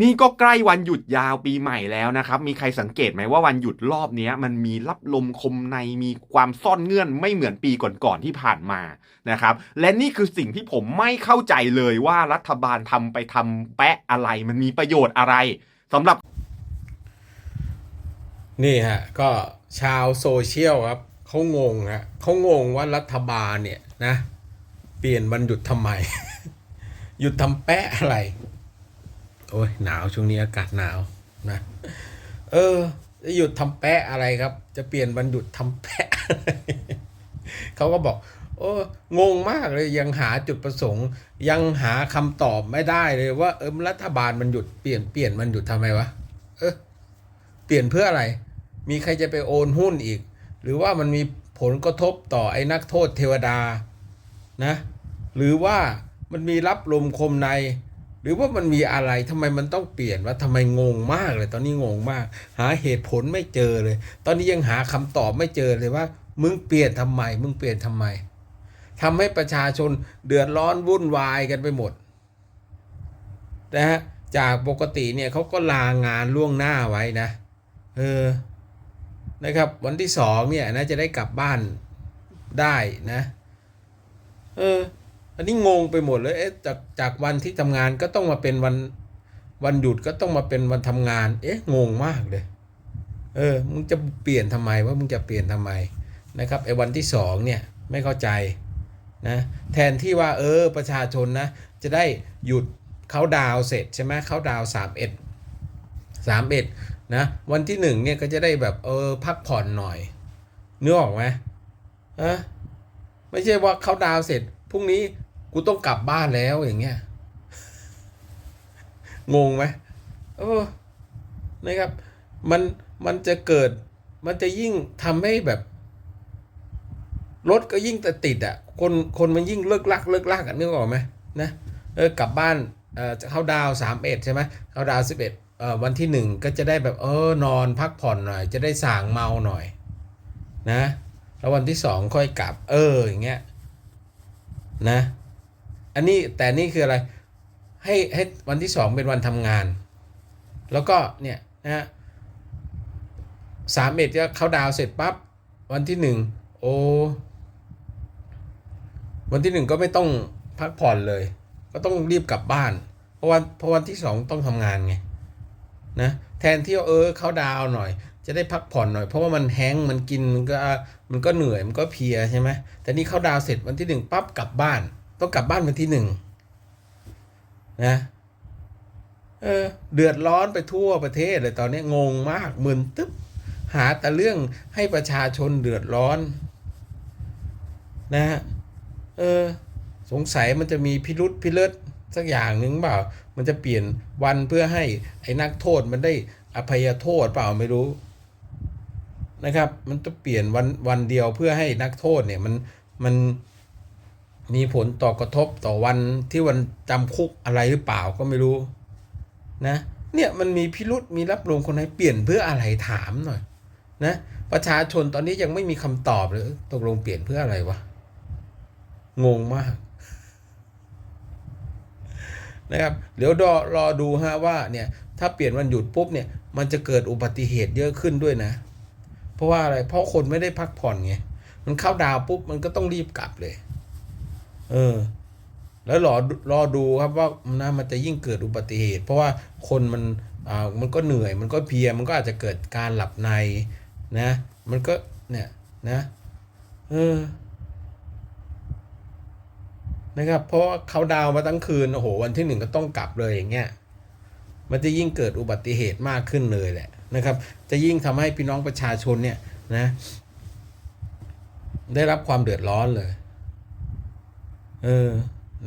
นี่ก็ใกล้วันหยุดยาวปีใหม่แล้วนะครับ มีใครสังเกตไหมว่าวันหยุดรอบนี้มันมีรับลมคมในมีความซ่อนเงื่อนไม่เหมือนปีก่อนๆที่ผ่านมานะครับ และนี่คือสิ่งที่ผมไม่เข้าใจเลยว่ารัฐบาลทำไปทำแปะอะไร มันมีประโยชน์อะไรสำหรับ นี่ฮะก็ชาวโซเชียลครับเขางงฮะเขางงว่ารัฐบาลเนี่ยนะ เปลี่ยนวันหยุดทำไม หยุดทำแปะอะไร โอ้ยหนาวช่วงนี้อากาศหนาวนะ เออจะหยุดทำแปะอะไรครับ จะเปลี่ยนวันหยุดทำแปะเขาก็บอก โอ้งงมากเลยยังหาจุดประสงค์ ยังหาคำตอบไม่ได้เลยว่า เออรัฐบาลมันหยุดเปลี่ยนเปลี่ยนมันหยุดทำไมวะเออเปลี่ยนเพื่ออะไร มีใครจะไปโอนหุ้นอีก หรือว่ามันมีผลกระทบต่อไอ้นักโทษเทวดานะ หรือว่ามันมีรับลมคมใน หรือว่ามันมีอะไรทำไมมันต้องเปลี่ยนว่าทำไมงงมากเลย ตอนนี้งงมาก หาเหตุผลไม่เจอเลย ตอนนี้ยังหาคำตอบไม่เจอเลยว่า มึงเปลี่ยนทำไม มึงเปลี่ยนทำไมทำให้ประชาชนเดือดร้อนวุ่นวายกันไปหมดนะฮะจากปกติเนี่ยเขาก็ลางานล่วงหน้าไว้นะ เออนะครับ วันที่สองเนี่ยนะจะได้กลับบ้านได้นะ เออ อันนี้งงไปหมดเลยเอ๊ะจากจากวันที่ทำงานก็ต้องมาเป็นวันวันหยุดก็ต้องมาเป็นวันทำงาน เอ๊ะงงมากเลย เออมึงจะเปลี่ยนทำไมว่ามึงจะเปลี่ยนทำไมนะครับไอ้วันที่สองเนี่ยไม่เข้าใจนะแทนที่ว่าเออประชาชนนะจะได้หยุดเขาดาวเสร็จใช่ไหมเขาดาวสามเอ็ดสามเอ็ดนะวันที่หนึ่งเนี่ยก็จะได้แบบเออพักผ่อนหน่อยนึกออกไหมอะไม่ใช่ว่าเขาดาวเสร็จพรุ่งนี้ กูต้องกลับบ้านแล้วอย่างเงี้ย งงไหมเออนะครับ มัน มันจะเกิด มันจะยิ่งทำให้แบบ รถก็ยิ่งแต่ติดอะ คน คนมันยิ่งเลิกลัก เลิกลักอะนึกออกไหมนะ เออ กลับบ้าน เออจะเข้าดาวสามเอ็ดใช่ไหมเข้าดาวสิบเอ็ดเออวันที่หนึ่งก็จะได้แบบ เออ นอนพักผ่อนหน่อย จะได้สางเมาหน่อย นะ แล้ววันที่สองค่อยกลับ เออ อย่างเงี้ย นะ อันนี้แต่นี่คืออะไรให้ให้วันที่สองเป็นวันทำงาน แล้วก็เนี่ยนะฮะสามเอ็ดก็เข้าดาวเสร็จปั๊บวันที่หนึ่งโอ้วันที่หนึ่งก็ไม่ต้องพักผ่อนเลย ก็ต้องรีบกลับบ้าน เพราะวันเพราะวันที่สองต้องทำงานไงนะแทนที่เออเขาดาวหน่อย จะได้พักผ่อนหน่อย เพราะว่ามันแห้งมันกินมันก็มันก็เหนื่อยมันก็เพียใช่ไหมแต่นี่เขาดาวเสร็จวันที่หนึ่งปั๊บกลับบ้าน ต้องกลับบ้านวันที่หนึ่งนะเออเดือดร้อนไปทั่วประเทศเลยตอนนี้งงมากมึนตึ๊บหาแต่เรื่องให้ประชาชนเดือดร้อนนะฮะเออสงสัยมันจะมีพิรุษพิเลิศสักอย่างหนึ่งเปล่า มันจะเปลี่ยนวันเพื่อให้ไอ้นักโทษมันได้อภัยโทษเปล่าไม่รู้นะครับ มันจะเปลี่ยนวันวันเดียวเพื่อให้นักโทษเนี่ยมันมัน มีผลต่อกระทบต่อวันที่วันจำคุกอะไรหรือเปล่าก็ไม่รู้ นะ เนี่ยมันมีพิรุษมีรับรองคนไหนเปลี่ยนเพื่ออะไรถามหน่อย นะ ประชาชนตอนนี้ยังไม่มีคำตอบเลยตกลงเปลี่ยนเพื่ออะไรวะงงมากนะครับเดี๋ยวรอรอดูฮะว่าเนี่ยถ้าเปลี่ยนวันหยุดปุ๊บเนี่ยมันจะเกิดอุบัติเหตุเยอะขึ้นด้วยนะ เพราะว่าอะไรเพราะคนไม่ได้พักผ่อนไงมันเข้าดาวปุ๊บมันก็ต้องรีบกลับเลย เออ แล้วรอรอดูครับว่านะมันจะยิ่งเกิดอุบัติเหตุ เพราะว่าคนมันอ่ามันก็เหนื่อย มันก็เพียมันก็อาจจะเกิดการหลับในนะ มันก็เนี่ยนะเออนะครับ เพราะเขาดาวมาตั้งคืนโอ้โหวันที่หนึ่งก็ต้องกลับเลยอย่างเงี้ยมันจะยิ่งเกิดอุบัติเหตุมากขึ้นเลยแหละนะครับ จะยิ่งทำให้พี่น้องประชาชนเนี่ยนะ ได้รับความเดือดร้อนเลย เออ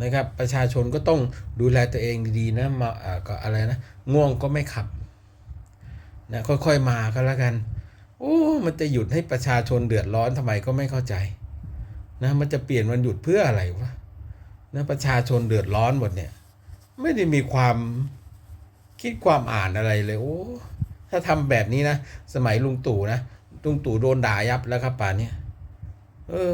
นะครับ ประชาชนก็ต้องดูแลตัวเองดีๆนะมาอ่าก็อะไรนะง่วงก็ไม่ขับนะค่อยๆมาก็แล้วกัน โอ้มันจะหยุดให้ประชาชนเดือดร้อนทำไมก็ไม่เข้าใจนะมันจะเปลี่ยนวันหยุดเพื่ออะไรวะนะประชาชนเดือดร้อนหมดเนี่ย ไม่ได้มีความคิดความอ่านอะไรเลย โอ้ถ้าทำแบบนี้นะ สมัยลุงตู่นะลุงตู่โดนด่ายับแล้วครับป่านนี้เออ